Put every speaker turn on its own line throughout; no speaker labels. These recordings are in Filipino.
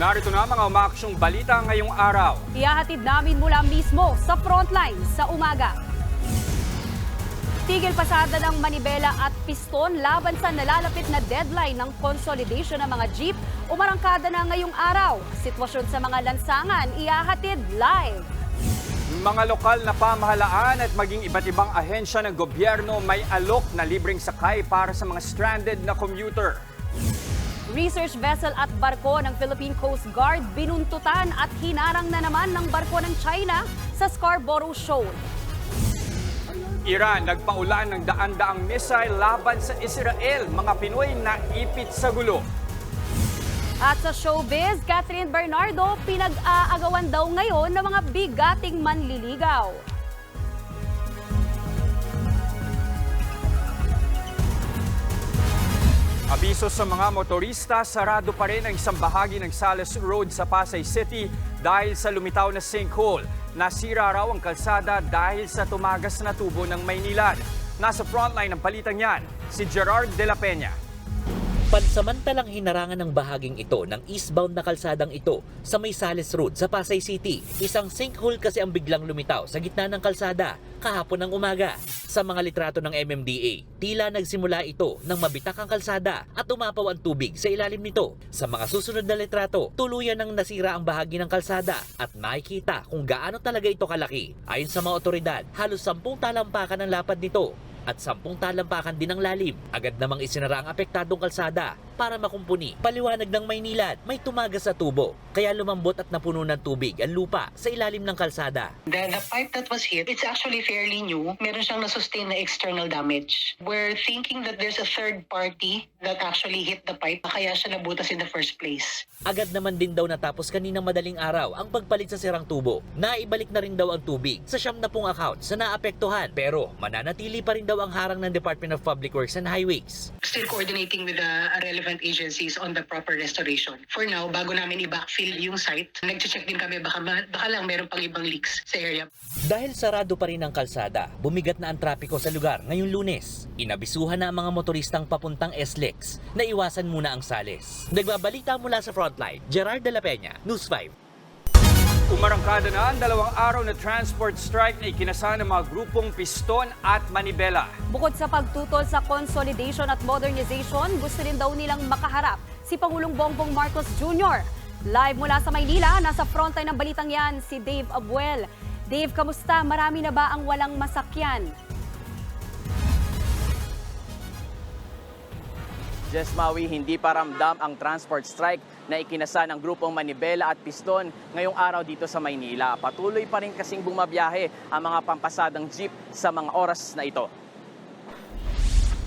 Narito na mga umaksyong balita ngayong araw.
Ihahatid namin mula mismo sa frontline sa umaga. Tigil pasada ng manibela at piston laban sa nalalapit na deadline ng consolidation ng mga jeep umarangkada na ngayong araw. Sitwasyon sa mga lansangan ihahatid live.
Mga lokal na pamahalaan at maging iba't ibang ahensya ng gobyerno may alok na libreng sakay para sa mga stranded na commuter.
Research vessel at barko ng Philippine Coast Guard binuntutan at hinarang na naman ng barko ng China sa Scarborough Shoal.
Iran nagpaulan ng daan-daang missile laban sa Israel. Mga Pinoy na ipit sa gulo.
At sa showbiz, Catherine Bernardo pinag-aagawan daw ngayon ng mga bigating manliligaw.
Abiso sa mga motorista, sarado pa rin ang isang bahagi ng Sales Road sa Pasay City dahil sa lumitaw na sinkhole. Nasira raw ang kalsada dahil sa tumagas na tubo ng Maynilad. Nasa frontline ng palitang yan, si Gerard De La Peña.
Pansamantalang hinarangan ng bahaging ito ng eastbound na kalsadang ito sa May Sales Road sa Pasay City. Isang sinkhole kasi ang biglang lumitaw sa gitna ng kalsada kahapon ng umaga. Sa mga litrato ng MMDA, tila nagsimula ito nang mabitak ang kalsada at umapaw ang tubig sa ilalim nito. Sa mga susunod na litrato, tuluyan nang nasira ang bahagi ng kalsada at makikita kung gaano talaga ito kalaki. Ayon sa mga otoridad, halos sampung talampakan ang lapad nito at sampung talampakan din ang lalim. Agad namang isinara ang apektadong kalsada para makumpuni. Paliwanag ng Maynilad, may tumagas sa tubo, kaya lumambot at napuno ng tubig ang lupa sa ilalim ng kalsada.
The, the pipe that was hit, it's actually fairly new. Meron siyang na-sustain na external damage. We're thinking that there's a third party that actually hit the pipe, kaya siya nabutas in the first place.
Agad naman din daw natapos kaninang madaling araw ang pagpalit sa sirang tubo. Naibalik na rin daw ang tubig sa siyam na pong accounts na naapektuhan. Pero mananatili pa rin daw ang harang ng Department of Public Works and Highways.
Still coordinating with the relevant agencies on the proper restoration. For now, bago namin i-backfill yung site, nag-check din kami baka, baka lang meron pang ibang leaks sa area.
Dahil sarado pa rin ang kalsada, bumigat na ang trapiko sa lugar ngayong lunes. Inabisuhan na ang mga motoristang papuntang SLEX na iwasan muna ang sales. Nagbabalita mula sa frontline, Gerard de la Peña, News 5.
Umarangkada na ang dalawang araw na transport strike na ikinasa ng mga grupong Piston at Manibela.
Bukod sa pagtutol sa consolidation at modernization, gusto rin daw nilang makaharap si Pangulong Bongbong Marcos Jr. Live mula sa Maynila, nasa frontline ng balitang yan si Dave Abuel. Dave, kamusta? Marami na ba ang walang masakyan?
Jess Maui, hindi pa ramdam ang transport strike na ikinasa ng grupong Manibela at Piston ngayong araw dito sa Maynila. Patuloy pa rin kasing bumabiyahe ang mga pampasadang jeep sa mga oras na ito.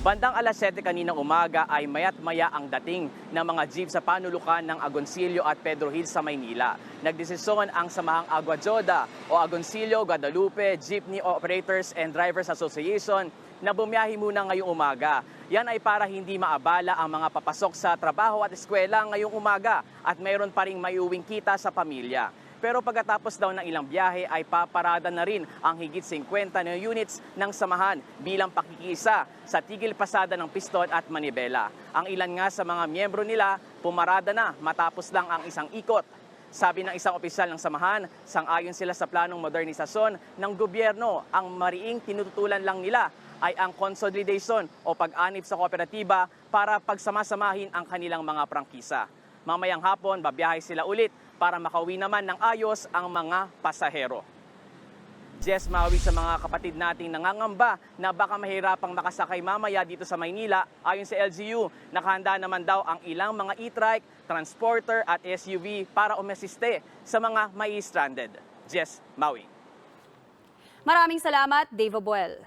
Bandang alas 7 kaninang umaga ay mayat maya ang dating ng mga jeep sa panulukan ng Agoncillo at Pedro Hill sa Maynila. Nagdesisyon ang samahang Aguajoda o Agoncillo Guadalupe Jeepney Operators and Drivers Association na bumiyahi muna ngayong umaga. Yan ay para hindi maabala ang mga papasok sa trabaho at eskwela ngayong umaga at mayroon pa ring mayuwing kita sa pamilya. Pero pagkatapos daw ng ilang biyahe ay paparada na rin ang higit 50 na units ng samahan bilang pakikisa sa tigil pasada ng piston at manibela. Ang ilan nga sa mga miyembro nila pumarada na matapos lang ang isang ikot. Sabi ng isang opisyal ng samahan, sang-ayon sila sa planong modernisasyon ng gobyerno. Ang mariing tinututulan lang nila ay ang consolidation o pag-anib sa kooperatiba para pagsamasamahin ang kanilang mga prangkisa. Mamayang hapon, babiyahe sila ulit para makauwi naman ng ayos ang mga pasahero. Jess Maui sa mga kapatid nating nangangamba na baka mahirapang makasakay mamaya dito sa Maynila. Ayon sa LGU, nakahanda naman daw ang ilang mga e-trike, transporter at SUV para umesiste sa mga may stranded. Jess Maui.
Maraming salamat, Dave Abuel.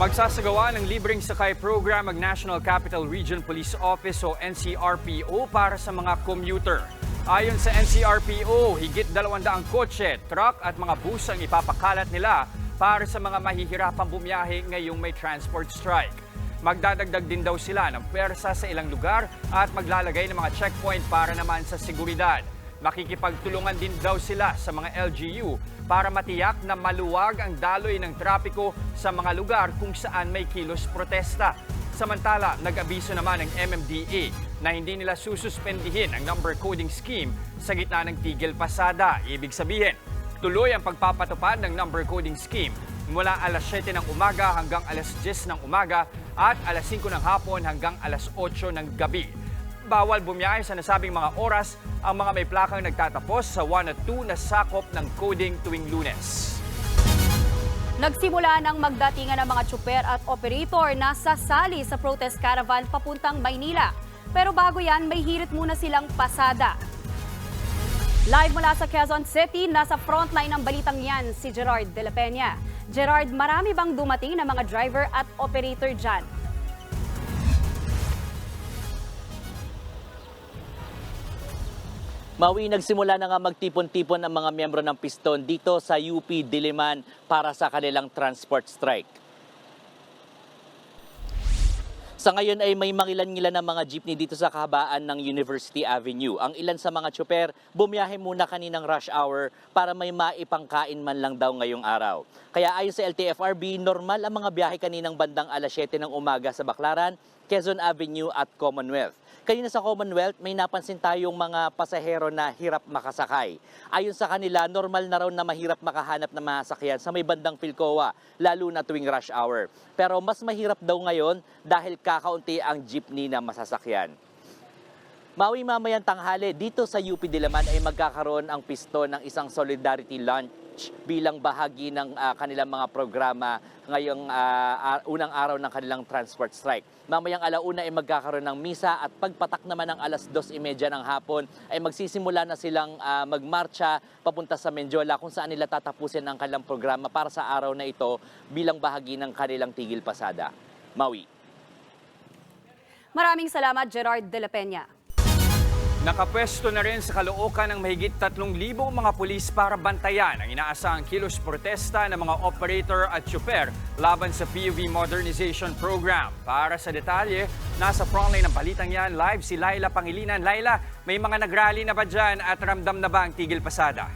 Magsasagawa ng libreng sakay program ang National Capital Region Police Office o NCRPO para sa mga commuter. Ayon sa NCRPO, higit 200 kotse, truck at mga bus ang ipapakalat nila para sa mga mahihirapang bumiyahe ngayong may transport strike. Magdadagdag din daw sila ng pwersa sa ilang lugar at maglalagay ng mga checkpoint para naman sa seguridad. Makikipagtulungan din daw sila sa mga LGU para matiyak na maluwag ang daloy ng trapiko sa mga lugar kung saan may kilos protesta. Samantala, nag-abiso naman ng MMDA na hindi nila sususpendihin ang number coding scheme sa gitna ng tigil pasada. Ibig sabihin, tuloy ang pagpapatupad ng number coding scheme mula alas 7 ng umaga hanggang alas 10 ng umaga at alas 5 ng hapon hanggang alas 8 ng gabi. Bawal bumiyahe sa nasabing mga oras ang mga may plakang nagtatapos sa 1 at 2 na sakop ng coding tuwing lunes.
Nagsimula ng magdatingan ng mga tsuper at operator na sasali sa protest caravan papuntang Maynila. Pero bago yan, may hirit muna silang pasada. Live mula sa Quezon City, nasa frontline ng balitang yan si Gerard De La Peña. Gerard, marami bang dumating na mga driver at operator dyan?
Maui, nagsimula na nga magtipon-tipon ang mga miyembro ng piston dito sa UP Diliman para sa kanilang transport strike. Sa ngayon ay may mangilan-ngilan ng mga jeepney dito sa kahabaan ng University Avenue. Ang ilan sa mga tsuper, bumiyahe muna kaninang rush hour para may maipangkain man lang daw ngayong araw. Kaya ayon sa LTFRB, normal ang mga biyahe kaninang bandang alas 7 ng umaga sa Baclaran, Quezon Avenue at Commonwealth. Kanina sa Commonwealth, may napansin tayong mga pasahero na hirap makasakay. Ayon sa kanila, normal na raw na mahirap makahanap ng mga sasakyan sa may bandang Pilcoa, lalo na tuwing rush hour. Pero mas mahirap daw ngayon dahil kakaunti ang jeepney na masasakyan. Maui mamayang tanghali, dito sa UP Diliman ay magkakaroon ang piston ng isang solidarity lunch bilang bahagi ng ah, kanilang mga programa ngayong ar- unang araw ng kanilang transport strike. Mamayang alauna ay magkakaroon ng misa at pagpatak naman ng alas 2.30 ng hapon ay magsisimula na silang ah, magmarcha papunta sa Menjola kung saan nila tatapusin ang kanilang programa para sa araw na ito bilang bahagi ng kanilang tigil pasada. Maui.
Maraming salamat, Gerard De La Peña.
Nakapwesto na rin sa Caloocan ng mahigit 3,000 mga pulis para bantayan ang inaasahang kilos protesta ng mga operator at tsuper laban sa PUV Modernization Program. Para sa detalye, nasa frontline ng balitang yan, live si Laila Pangilinan. Laila, may mga nagrally na ba dyan at ramdam na ba ang tigil pasada?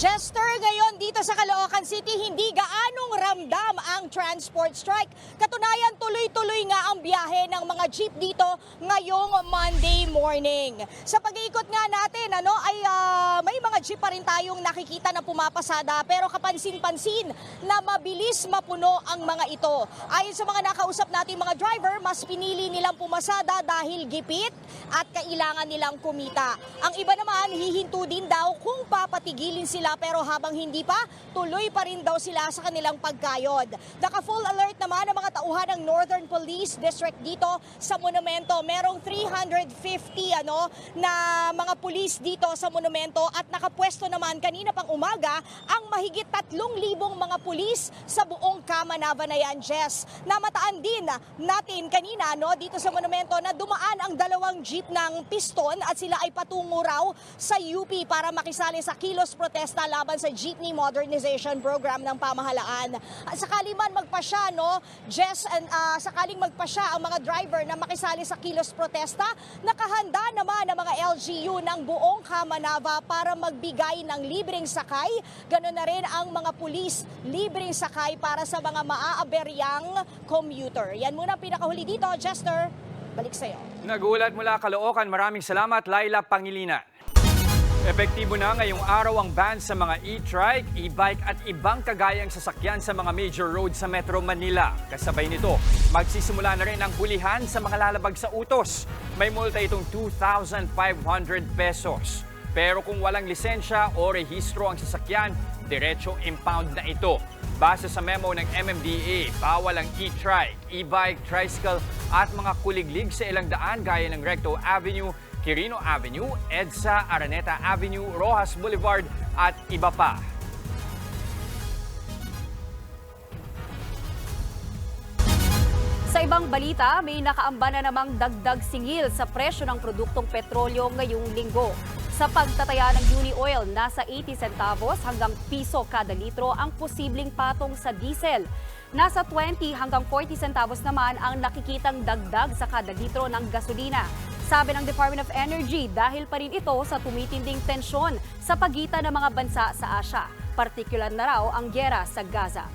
Jester, ngayon dito sa Caloocan City, hindi gaanong ramdam ang transport strike. Katunayan, tuloy-tuloy nga ang biyahe ng mga jeep dito ngayong Monday morning. Sa pag-iikot nga natin, ano, ay ah, may mga jeep pa rin tayong nakikita na pumapasada pero kapansin-pansin na mabilis mapuno ang mga ito. Ayon sa mga nakausap natin mga driver, mas pinili nilang pumasada dahil gipit at kailangan nilang kumita. Ang iba naman, hihinto din daw kung papatigilin sila pero habang hindi pa, tuloy pa rin daw sila sa kanilang pagkayod. Naka-full alert naman ang mga tauhan ng Northern Police District dito sa monumento. Merong 350 ano, na mga pulis dito sa monumento at nakapwesto naman kanina pang umaga ang mahigit 3,000 mga pulis sa buong Kamanava na yan, Jess. Namataan din natin kanina no, dito sa monumento na dumaan ang dalawang jeep ng piston at sila ay patungo raw sa UP para makisali sa kilos protesta laban sa Jeepney Modernization Program ng pamahalaan. At sakali man magpasya, no, Jess, and, ah, sakaling magpasya ang mga driver na makisali sa kilos protesta, nakahanda naman ang mga LGU ng buong Kamanava para magbigay ng libreng sakay. Ganon na rin ang mga pulis, libreng sakay para sa mga maaaberyang commuter. Yan muna pinakahuli dito, Jester. Balik sa'yo.
Nagulat mula Caloocan, maraming salamat Laila Pangilinan. Epektibo na ngayong araw ang ban sa mga e-trike, e-bike at ibang kagayang sasakyan sa mga major roads sa Metro Manila. Kasabay nito, magsisimula na rin ang hulihan sa mga lalabag sa utos. May multa itong 2,500 pesos. Pero kung walang lisensya o rehistro ang sasakyan, diretso impound na ito. Base sa memo ng MMDA, bawal ang e-trike, e-bike, tricycle at mga kuliglig sa ilang daan gaya ng Recto Avenue, Quirino Avenue, EDSA, Araneta Avenue, Rojas Boulevard at iba pa.
Sa ibang balita, may nakaamba na namang dagdag singil sa presyo ng produktong petrolyo ngayong linggo. Sa pagtataya ng Uni Oil, nasa 80 centavos hanggang piso kada litro ang posibleng patong sa diesel. Nasa 20 hanggang 40 centavos naman ang nakikitang dagdag sa kada litro ng gasolina. Sabi ng Department of Energy dahil pa rin ito sa tumitinding tensyon sa pagitan ng mga bansa sa Asya. Partikular na raw ang gyera sa Gaza.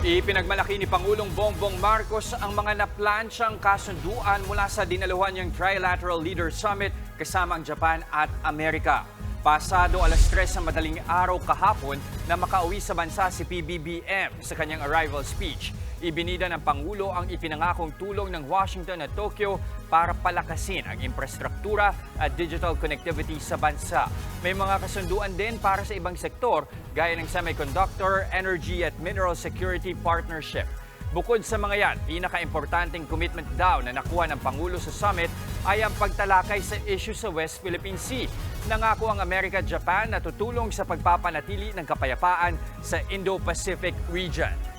Ipinagmalaki ni Pangulong Bongbong Marcos ang mga naplansyang kasunduan mula sa dinaluhan niyang Trilateral Leaders Summit kasama ang Japan at Amerika. Pasado alas 3 sa madaling araw kahapon na makauwi sa bansa si PBBM sa kanyang arrival speech. Ibinida ng Pangulo ang ipinangakong tulong ng Washington at Tokyo para palakasin ang infrastruktura at digital connectivity sa bansa. May mga kasunduan din para sa ibang sektor gaya ng semiconductor, energy at mineral security partnership. Bukod sa mga yan, pinaka-importanting commitment daw na nakuha ng Pangulo sa summit ay ang pagtalakay sa issue sa West Philippine Sea. Nangako ang Amerika at Japan na tutulong sa pagpapanatili ng kapayapaan sa Indo-Pacific region.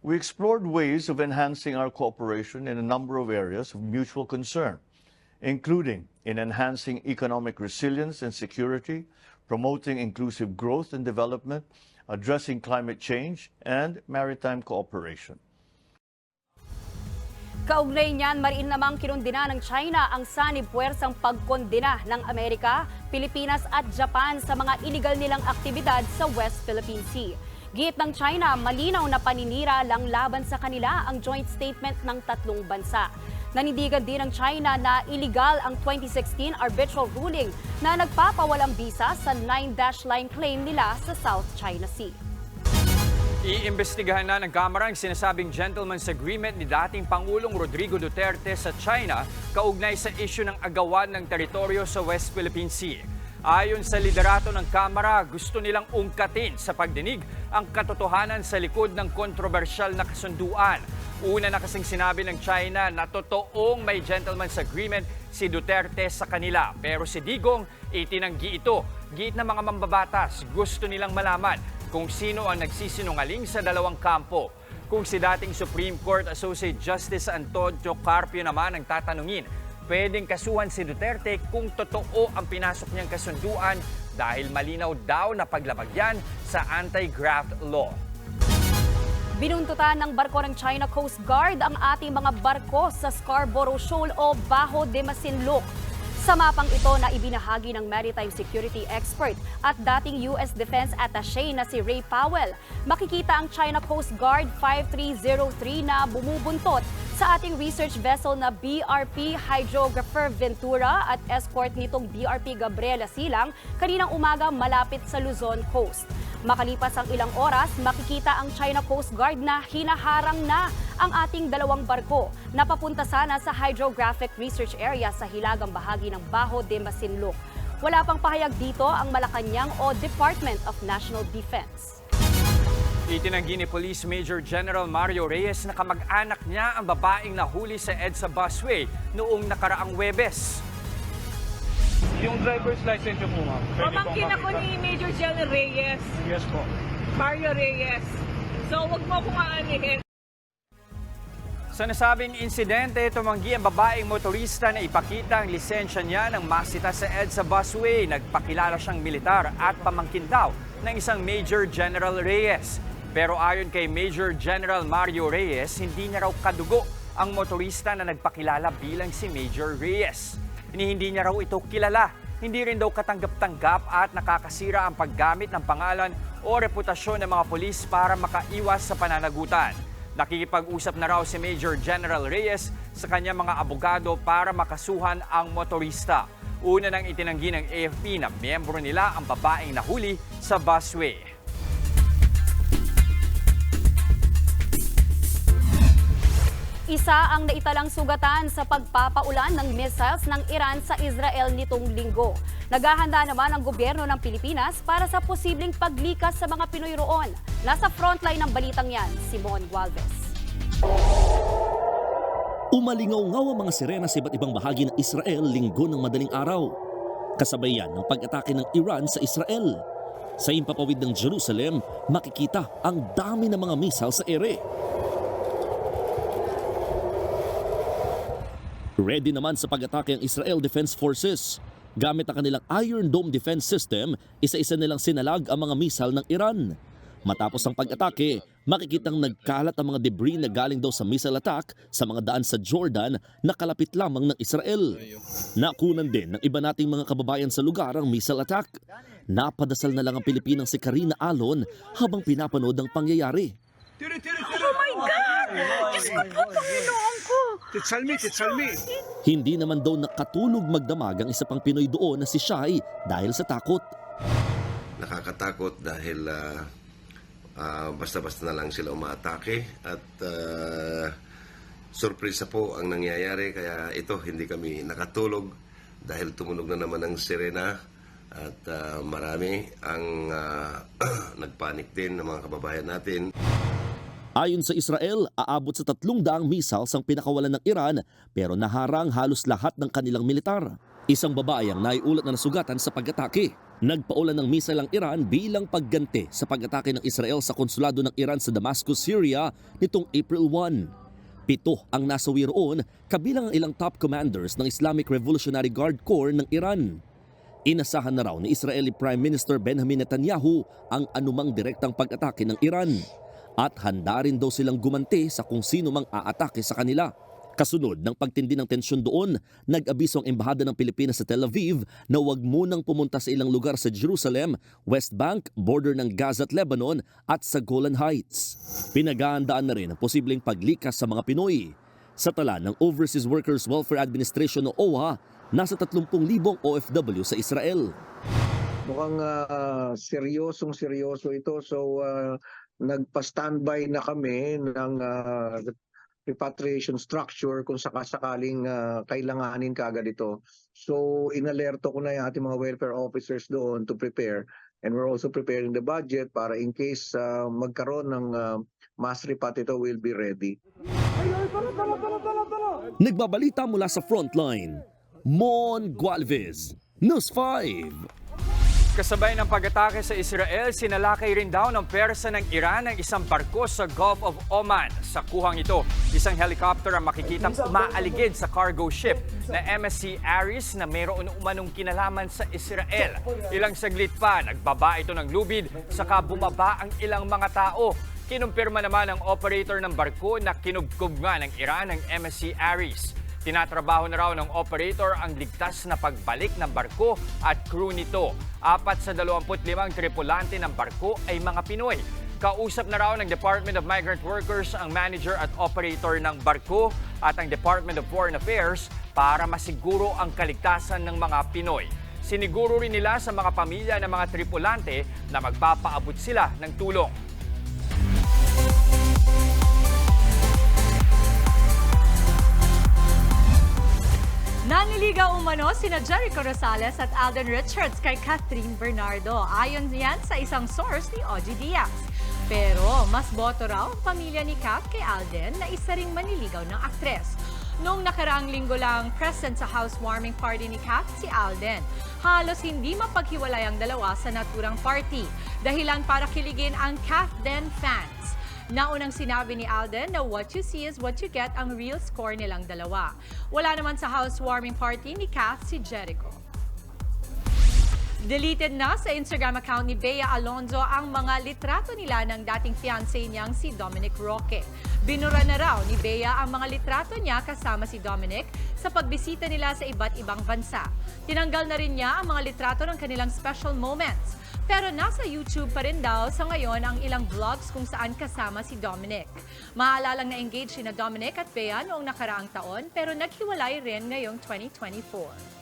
We explored ways of enhancing our cooperation in a number of areas of mutual concern, including in enhancing economic resilience and security, promoting inclusive growth and development, addressing climate change, and maritime cooperation.
Kaugnay niyan, mariin namang kinundina ng China ang sanib puwersang pagkondina ng Amerika, Pilipinas at Japan sa mga illegal nilang aktibidad sa West Philippine Sea. Git ng China, malinaw na paninira lang laban sa kanila ang joint statement ng tatlong bansa. Nanindigan din ng China na illegal ang 2016 arbitral ruling na nagpapawalang bisa sa 9-dash line claim nila sa South China Sea.
Iimbestigahan na ng Kamara ang sinasabing gentleman's agreement ni dating Pangulong Rodrigo Duterte sa China kaugnay sa isyu ng agawan ng teritoryo sa West Philippine Sea. Ayon sa liderato ng Kamara, gusto nilang ungkatin sa pagdinig ang katotohanan sa likod ng kontrobersyal na kasunduan. Una na kasing sinabi ng China na totoong may gentleman's agreement si Duterte sa kanila. Pero si Digong itinanggi ito. Giit ng mga mambabatas, gusto nilang malaman kung sino ang nagsisinungaling sa dalawang kampo. Kung si dating Supreme Court Associate Justice Antonio Carpio naman ang tatanungin, pwedeng kasuhan si Duterte kung totoo ang pinasok niyang kasunduan dahil malinaw daw na paglabag yan sa anti-graft law.
Binuntutan ng barko ng China Coast Guard ang ating mga barko sa Scarborough Shoal o Baho de Masinloc. Sa mapang ito na ibinahagi ng maritime security expert at dating US Defense Attaché na si Ray Powell, makikita ang China Coast Guard 5303 na bumubuntot sa ating research vessel na BRP Hydrographer Ventura at escort nitong BRP Gabriela Silang kaninang umaga malapit sa Luzon Coast. Makalipas ang ilang oras, makikita ang China Coast Guard na hinaharang na ang ating dalawang barko na papunta sana sa Hydrographic Research Area sa hilagang bahagi ng Baho de Masinloc. Wala pang pahayag dito ang Malacanang o Department of National Defense.
Itinanggi ni Police Major General Mario Reyes na kamag-anak niya ang babaeng nahuli sa EDSA busway noong nakaraang Webes.
Yung driver's license niyo po, ma'am.
Pamangkin ako ni Major General Reyes,
Yes po.
Mario Reyes. So, wag mo akong aanihin.
Sa nasabing insidente, tumanggi ang babaeng motorista na ipakita ang lisensya niya ng masita sa EDSA busway. Nagpakilala siyang militar at pamangkin daw ng isang Major General Reyes. Pero ayon kay Major General Mario Reyes, hindi niya raw kadugo ang motorista na nagpakilala bilang si Major Reyes. Ni hindi niya raw ito kilala. Hindi rin daw katanggap-tanggap at nakakasira ang paggamit ng pangalan o reputasyon ng mga pulis para makaiwas sa pananagutan. Nakikipag-usap na raw si Major General Reyes sa kanyang mga abogado para makasuhan ang motorista. Una nang itinanggi ng AFP na miyembro nila ang babaeng nahuli sa busway.
Isa ang naitalang sugatan sa pagpapaulan ng missiles ng Iran sa Israel nitong linggo. Naghahanda naman ang gobyerno ng Pilipinas para sa posibleng paglikas sa mga Pinoy roon. Nasa frontline ng balitang yan, Simon Gualvez.
Umalingaw-ngaw mga sirena sa iba't ibang bahagi ng Israel linggo ng madaling araw. Kasabay yan ng pag-atake ng Iran sa Israel. Sa impapawid ng Jerusalem, makikita ang dami ng mga missile sa ere. Ready naman sa pag-atake ang Israel Defense Forces. Gamit ang kanilang Iron Dome Defense System, isa-isa nilang sinalag ang mga missile ng Iran. Matapos ang pag-atake, makikitang nagkalat ang mga debris na galing daw sa missile attack sa mga daan sa Jordan na kalapit lamang ng Israel. Nakunan din ng iba nating mga kababayan sa lugar ang missile attack. Napadasal na lang ang Pilipinang si Karina Alon habang pinapanood ang pangyayari.
Oh my God! Diyos ko po, Panginoon!
Titsalmi, titsalmi.
Hindi naman daw nakatulog magdamag ang isa pang Pinoy doon na si Shai dahil sa takot.
nakakatakot dahil ah, ah, basta-basta na lang sila umaatake at uh, sorpresa po ang nangyayari kaya ito hindi kami nakatulog dahil tumunog na naman ang sirena at ah, marami ang ah, nagpanik din ng mga kababayan natin.
Ayon sa Israel, aabot sa tatlong daang missiles ang pinakawalan ng Iran pero naharang halos lahat ng kanilang militar. Isang babae ang naiulat na nasugatan sa pag-atake. Nagpaulan ng missile ang Iran bilang pagganti sa pag-atake ng Israel sa konsulado ng Iran sa Damascus, Syria nitong April 1. Pito ang nasawi roon kabilang ang ilang top commanders ng Islamic Revolutionary Guard Corps ng Iran. Inasahan na raw ni Israeli Prime Minister Benjamin Netanyahu ang anumang direktang pag-atake ng Iran at handa rin daw silang gumanti sa kung sino mang aatake sa kanila. Kasunod ng pagtindi ng tensyon doon, nag-abiso ang Embahada ng Pilipinas sa Tel Aviv na huwag munang pumunta sa ilang lugar sa Jerusalem, West Bank, border ng Gaza at Lebanon at sa Golan Heights. Pinagahandaan na rin ang posibleng paglikas sa mga Pinoy. Sa tala ng Overseas Workers Welfare Administration o OWA, nasa 30,000 OFW sa Israel.
Mukhang ah, seryosong seryoso ito. So ah, nagpa-standby na kami ng ah, repatriation structure kung sakasakaling ah, kailanganin kagad ito. So inalerto ko na yung ating mga welfare officers doon to prepare and we're also preparing the budget para in case ah, magkaroon ng ah, mass repat ito will be ready.
Nagbabalita mula sa frontline, Mon Gualvez, News 5.
Kasabay ng pag-atake sa Israel, sinalakay rin daw ng persa ng Iran ang isang barko sa Gulf of Oman. Sa kuhang ito, isang helicopter ang makikitang umaaligid sa cargo ship na MSC Aris na mayroon umanong kinalaman sa Israel. Ilang saglit pa, nagbaba ito ng lubid, saka bumaba ang ilang mga tao. Kinumpirma naman ng operator ng barko na kinugkog nga ng Iran ang MSC Aris. Tinatrabaho na raw ng operator ang ligtas na pagbalik ng barko at crew nito. Apat sa 25 tripulante ng barko ay mga Pinoy. Kausap na raw ng Department of Migrant Workers ang manager at operator ng barko at ang Department of Foreign Affairs para masiguro ang kaligtasan ng mga Pinoy. Siniguro rin nila sa mga pamilya ng mga tripulante na magpapaabot sila ng tulong.
Nanliligaw umano sina Jericho Rosales at Alden Richards kay Catherine Bernardo. Ayon yan sa isang source ni Ogie Diaz. Pero mas boto raw ang pamilya ni Kat kay Alden na isa ring manliligaw ng aktres. Noong nakaraang linggo lang present sa housewarming party ni Kat si Alden. Halos hindi mapaghiwalay ang dalawa sa naturang party. Dahilan para kiligin ang Kat Den fans. Naunang sinabi ni Alden na what you see is what you get ang real score nilang dalawa. Wala naman sa housewarming party ni Kath si Jericho. Deleted na sa Instagram account ni Bea Alonzo ang mga litrato nila ng dating fiancé niyang si Dominic Roque. Binura na raw ni Bea ang mga litrato niya kasama si Dominic sa pagbisita nila sa iba't ibang bansa. Tinanggal na rin niya ang mga litrato ng kanilang special moments. Pero nasa YouTube pa rin daw sa ngayon ang ilang vlogs kung saan kasama si Dominic. Maalalang na-engage si na Dominic at Bea noong nakaraang taon pero naghiwalay rin ngayong 2024.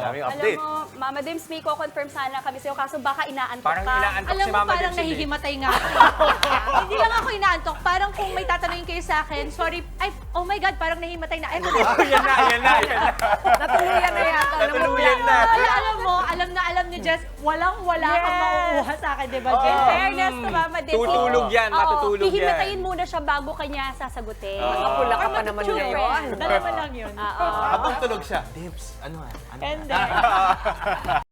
Daming
Alam mo, Mama Dims, may ko-confirm sana kami sa'yo kaso baka inaantok
Parang
ka.
inaantok
Alam
si
mo,
Mama
parang
Dims, hindi.
nahihimatay nga ako. Hindi lang ako inaantok. Parang kung may tatanungin kayo sa akin, sorry, ay, oh my God, parang nahihimatay na. Ay,
Oh, yan na, yan na, yan na.
Natuluyan na yata.
Natuluyan na.
Wala, alam mo, alam na alam ni Jess, walang-wala kang
Yes.
makukuha sa akin, di ba,
Oo.
Jess?
In fairness to Mama Dims.
Tutulog yan,
Oo,
matutulog yan.
hihimatayin muna siya bago kanya sasagutin.
Oo.
Makapula ka pa naman ngayon.
Dalawa lang yun.
Oo.
Habang tulog siya, Dips, ano ah? Ano
And then,